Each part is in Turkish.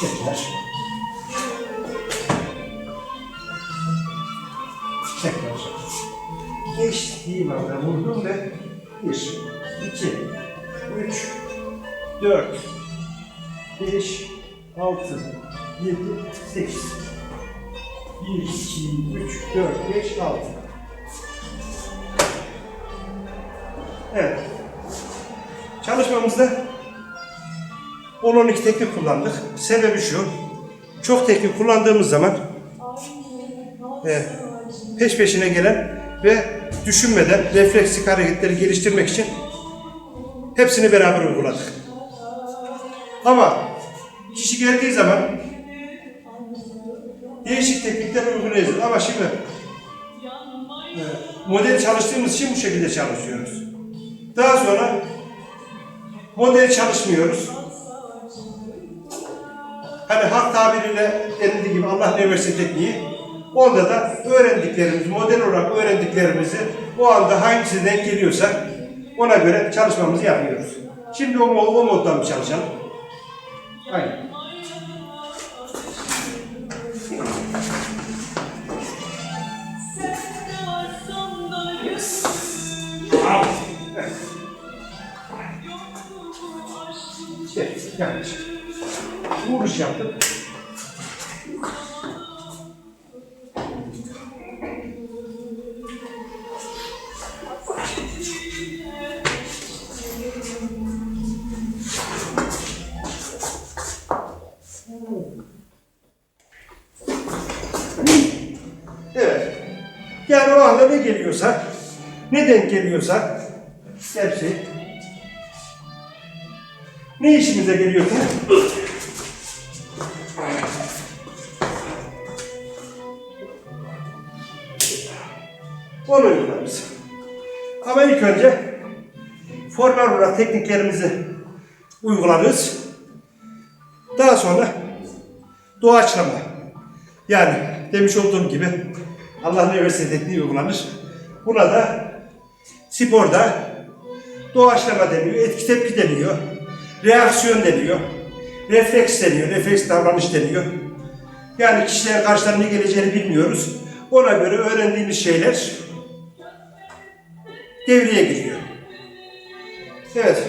Tekrar. Tekrar. Geçtiğim anda vurdum ve bir, iki, üç, dört, beş, altı, yedi, sekiz. Bir, iki, üç, dört, beş, altı. Evet. Çalışmamızda 10-12 teknik kullandık. Sebebi şu. Çok teknik kullandığımız zaman e, peş peşine gelen ve düşünmeden refleksik hareketleri geliştirmek için hepsini beraber uyguladık. Ama kişi geldiği zaman değişik teknikler uygulayacağız. Ama şimdi e, model çalıştığımız için bu şekilde çalışıyoruz. Daha sonra model çalışmıyoruz. Hani halk tabiriyle denildiği gibi Allah ne verse tekniği. Onda da öğrendiklerimiz, model olarak öğrendiklerimizi o anda hangisi denk geliyorsa ona göre çalışmamızı yapıyoruz. Şimdi o, mod- o moddan bir çalışalım. Aynen. Evet. Yanlış vuruş yaptık. Evet. Yani o anda ne geliyorsa, ne denk geliyorsa hepsi ne işimize geliyorsunuz? 10 uygularız. Ama ilk önce formal olarak tekniklerimizi uygularız. Daha sonra doğaçlama. Yani demiş olduğum gibi Allah ne verirse tekniği uygulanır. Buna da sporda doğaçlama deniyor, etki tepki deniyor, reaksiyon deniyor, refleks deniyor, refleks davranış deniyor. Yani kişiler karşılarına ne geleceğini bilmiyoruz. Ona göre öğrendiğimiz şeyler devreye giriyor. Evet.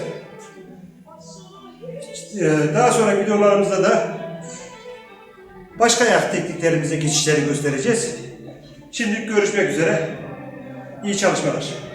Ee, Daha sonra videolarımızda da başka ayak tekniklerimize geçişleri göstereceğiz. Şimdilik görüşmek üzere. İyi çalışmalar.